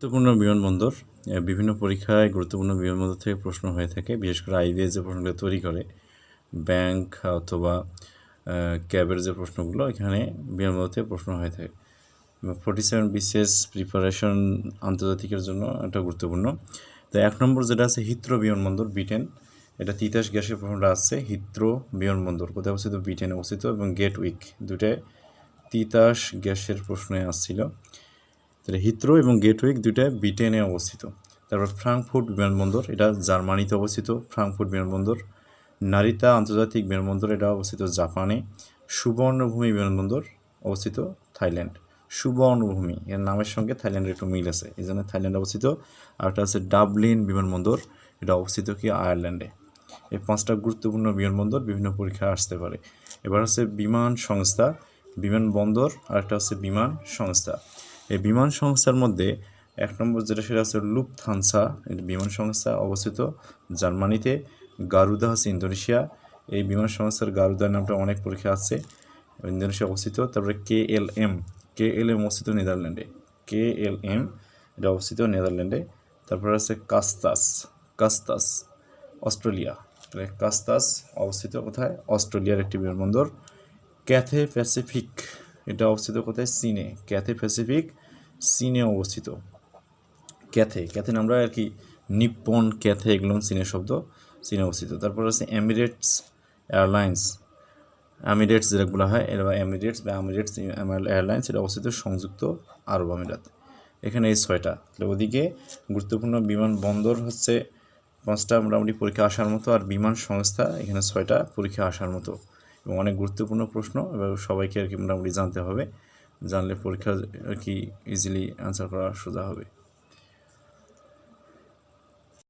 গুরুত্বপূর্ণ বিমানবন্দর বিভিন্ন পরীক্ষায় গুরুত্বপূর্ণ বিমানবন্দর থেকে প্রশ্ন হয়ে থাকে, বিশেষ করে আইবিএস যে প্রশ্নগুলো তৈরি করে, ব্যাংক অথবা ক্যাবের যে প্রশ্নগুলো, এখানে বিমানবন্দর থেকে প্রশ্ন হয়ে থাকে। ফোর্টি সেভেন বিসিএস প্রিপারেশন আন্তর্জাতিকের জন্য এটা গুরুত্বপূর্ণ। তো এক নম্বর যেটা আছে, হিত্রো বিমানবন্দর, ব্রিটেন। এটা তিতাস গ্যাসের প্রশ্নটা আছে, হিত্র বিমানবন্দর। কোথায় অবস্থিত? ব্রিটেনে অবস্থিত এবং গেট উইক দুটায় তিতাস গ্যাসের প্রশ্নে আসছিল। তাহলে হিথ্রো এবং গেটওয়েক দুইটা ব্রিটেনে অবস্থিত। তারপর ফ্রাঙ্কফুর্ট বিমানবন্দর, এটা জার্মানিতে অবস্থিত। ফ্রাঙ্কফুর্ট বিমানবন্দর, নারিতা আন্তর্জাতিক বিমানবন্দর, এটা অবস্থিত জাপানে। সুবর্ণভূমি বিমানবন্দর অবস্থিত থাইল্যান্ড। সুবর্ণভূমি, এর নামের সঙ্গে থাইল্যান্ডের একটু মিল আছে। এই জন্য থাইল্যান্ড অবস্থিত। আর একটা আছে ডাবলিন বিমানবন্দর, এটা অবস্থিত কি আয়ারল্যান্ডে। এই পাঁচটা গুরুত্বপূর্ণ বিমানবন্দর বিভিন্ন পরীক্ষায় আসতে পারে। এবার হচ্ছে বিমান সংস্থা, বিমানবন্দর, আর একটা হচ্ছে বিমান সংস্থা। এই বিমান সংস্থার মধ্যে এক নম্বর যেটা সেটা হচ্ছে লুপথানসা এটা বিমান সংস্থা অবস্থিত জার্মানিতে, গারুদা হচ্ছে ইন্দোনেশিয়া। এই বিমান সংস্থার গারুদার নামটা অনেক পরীক্ষা আছে। ইন্দোনেশিয়া অবস্থিত, তারপরে কে এল এম। কে এল এম অবস্থিত নেদারল্যান্ডে। কে এল এম, এটা অবস্থিত নেদারল্যান্ডে। তারপরে আছে কাস্তাস কাস্তাস, অস্ট্রেলিয়া। কাস্তাস অবস্থিত কোথায়? অস্ট্রেলিয়ার একটি বিমানবন্দর। ক্যাথে প্যাসিফিক, এটা অবস্থিত কোথায়? চীনে। ক্যাথে প্যাসিফিক চীনে অবস্থিত। ক্যাথে ক্যাথে আমরা আর কি নিপ্পন ক্যাথে এগুলো চীনের শব্দ চীনে অবস্থিত। তারপর আছে এমিরেটস এয়ারলাইন্স। আমিরেটস যেটা বলা হয় এটা এমিরেটস বা আমিরেটস এয়ারলাইন্স, এটা অবস্থিত সংযুক্ত আরব আমিরাত। এখানে এই ছয়টা। তাহলে ওদিকে গুরুত্বপূর্ণ বিমানবন্দর হচ্ছে পাঁচটা মোটামুটি পরীক্ষা আসার মতো আর বিমান সংস্থা, এখানে ছয়টা পরীক্ষা আসার মতো। এবং অনেক গুরুত্বপূর্ণ প্রশ্ন, এবার সবাইকে আর কি মোটামুটি জানতে হবে। জানলে পরীক্ষা কি ইজিলি অ্যান্সার করা সোজা হবে।